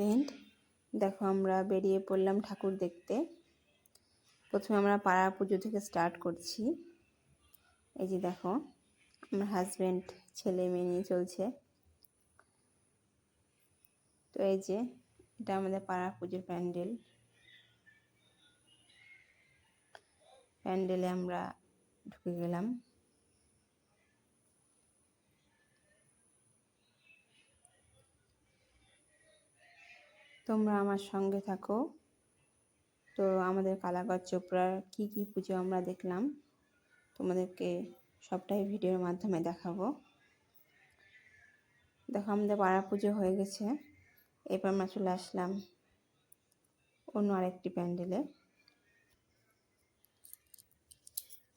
Friend দেখো, আমরা বেরিয়ে পড়লাম ঠাকুর দেখতে। প্রথমে আমরা পাড়া পুজো থেকে স্টার্ট করছি। এই যে দেখো, আমার হাজব্যান্ড ছেলে মেয়ে নিয়ে চলছে। তো এই যে, এটা আমাদের পাড়া পুজোর প্যান্ডেল। প্যান্ডেলে আমরা ঢুকে গেলাম। তোমরা আমার সঙ্গে থাকো। তো আমাদের কালাগড় চোপড়ার কি কি পুজো আমরা দেখলাম, তোমাদেরকে সবটাই ভিডিওর মাধ্যমে দেখাবো। দেখো, আমাদের পাড়া পুজো হয়ে গেছে। এরপর আমরা চলে আসলাম অন্য আরেকটি প্যান্ডেলে।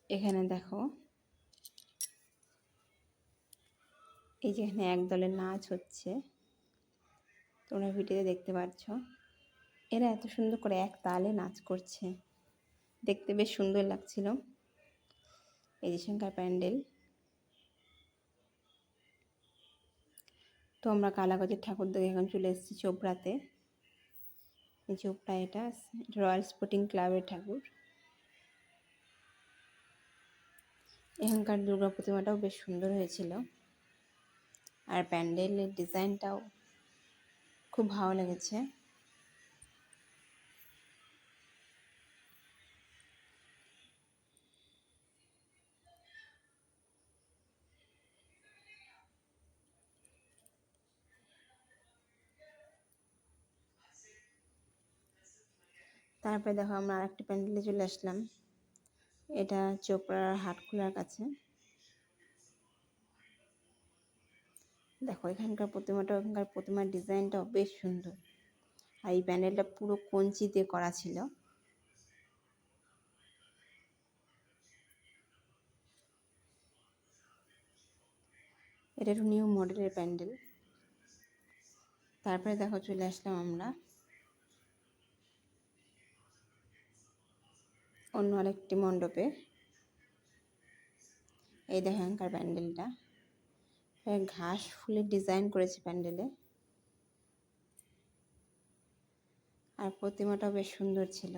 এখানে দেখো, এই যে এখানে এক নাচ হচ্ছে। তোমরা ভিডিওতে দেখতে পাচ্ছ। এরা এত সুন্দর করে এক তালে নাচ করছে। দেখতে বেশ সুন্দর লাগছিল। এই যে শঙ্কর প্যান্ডেল। তো আমরা কালাগজের ঠাকুর দেখে এখন চলে এসেছি চোপড়াতে। এই চোপড়া এটা রয়্যাল স্পোর্টিং ক্লাবের ঠাকুর। এখানকার দুর্গা প্রতিমাটাও বেশ সুন্দর হয়েছিল। আর প্যান্ডেলের ডিজাইনটাও খুব ভালো লেগেছে। তারপরে দেখো আমরা আরেকটি প্যান্ডেলে চলে আসলাম। এটা চোপড়ার হাটখোলার কাছে। দেখো, এখানকার প্রতিমাটা, এখানকার প্রতিমার ডিজাইনটাও বেশ সুন্দর। আর এই প্যান্ডেলটা পুরো কঞ্চি দিয়ে করা ছিল। এটা একটু নিউ মডেলের প্যান্ডেল। তারপরে দেখো, চলে আসলাম আমরা অন্য আরেকটি মণ্ডপে। এই দেখো, এখানকার প্যান্ডেলটা। ঘাস ফুলের ডিজাইন করেছি প্যান্ডেলে আর প্রতিমাটাও বেশ সুন্দর ছিল।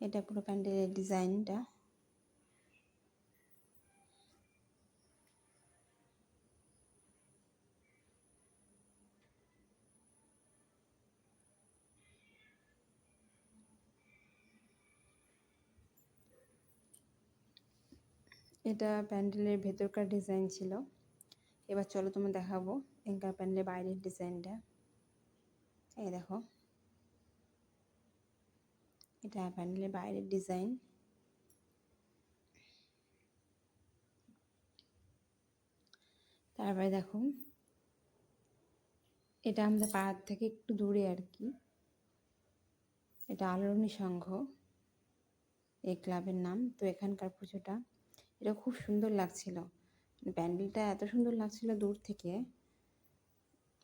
এটা পুরো প্যান্ডেলের ডিজাইনটা এটা প্যান্ডেলের ভেতরকার ডিজাইন ছিল। এবার চলো তোমার দেখাবো এখানকার প্যান্ডেলের বাইরের ডিজাইনটা। এই দেখো। এটা প্যান্ডেলের বাইরের ডিজাইন। তারপরে দেখো। এটা আমাদের পাড়ার থেকে একটু দূরে আর কি। এটা আলোরণী সংঘ। এই ক্লাবের নাম। তো এখানকার পুজোটা এটা খুব সুন্দর লাগছিল। প্যান্ডেলটা এত সুন্দর লাগছিল দূর থেকে।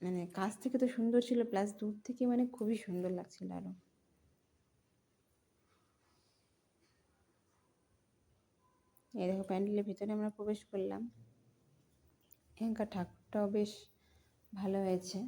মানে কাছ থেকে তো সুন্দর ছিল, প্লাস দূর থেকে মানে খুবই সুন্দর লাগছিল আরও এই দেখো, প্যান্ডেলের ভিতরে আমরা প্রবেশ করলাম। এখানকার ঠাকুরটাও বেশ ভালো হয়েছে।